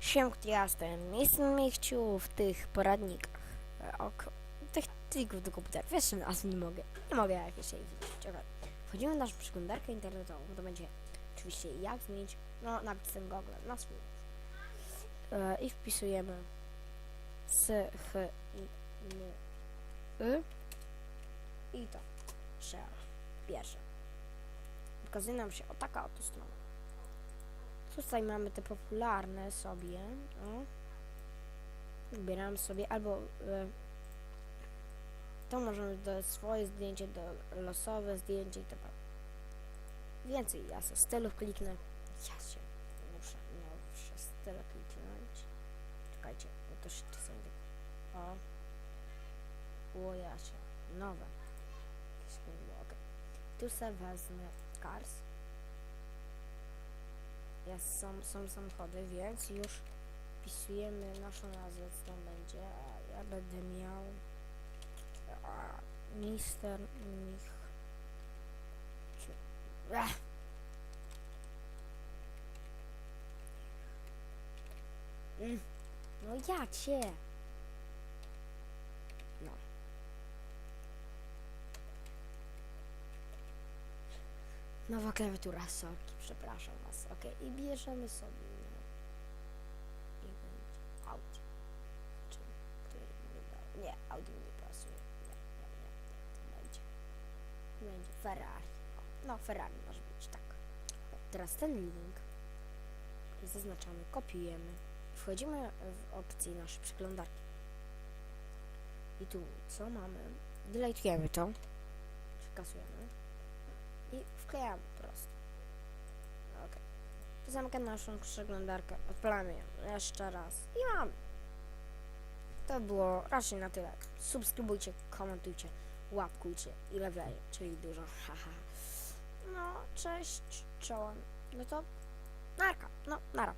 Siemki, ja jestem Jestem Miechciu w tych poradnikach. e, O, ko- tych trików do komputera. Wiesz, że nazw nie mogę. Nie mogę jakieś się widzieć. Wchodzimy w naszą przeglądarkę internetową. To będzie oczywiście jak zmienić, no napisem Google na swój. E, I wpisujemy s, h, i, n, y i to. Share. Pierwsze. Pokazuje nam się o taka oto strona. Tutaj mamy te popularne sobie. O. Wybieramy sobie albo e, to możemy dodać swoje zdjęcie, do losowe zdjęcie i tak. Więcej ja se stylu kliknę. Ja się muszę, muszę stylu kliknąć. Czekajcie, bo to się czasami tak. O. O ja się. Nowe. Jakieś nie okej. Tu se wezmę Cars. Jest, są, są samochody, więc już wpisujemy naszą nazwę, co tam będzie, a ja będę miał a, Mister Mich... Czy. Mm, No ja cię! No. Nowa klawiatura, sorki, przepraszam was. Ok, i bierzemy sobie. I będzie Audi. Czy który? Nie, Audi mi nie pasuje. Nie, nie, nie. To będzie. Będzie Ferrari. No, Ferrari może być, tak. Teraz ten link zaznaczamy, kopiujemy. Wchodzimy w opcję naszej przeglądarki. I tu co mamy? Deletujemy to. Przekasujemy i wklejamy po prostu. Ok. Zamykam naszą przeglądarkę, odpalamy ją jeszcze raz i mamy. To było raczej na tyle. Subskrybujcie, komentujcie, łapkujcie i lewej, czyli dużo. Haha. No, cześć, czołem. No to narka, no, nara.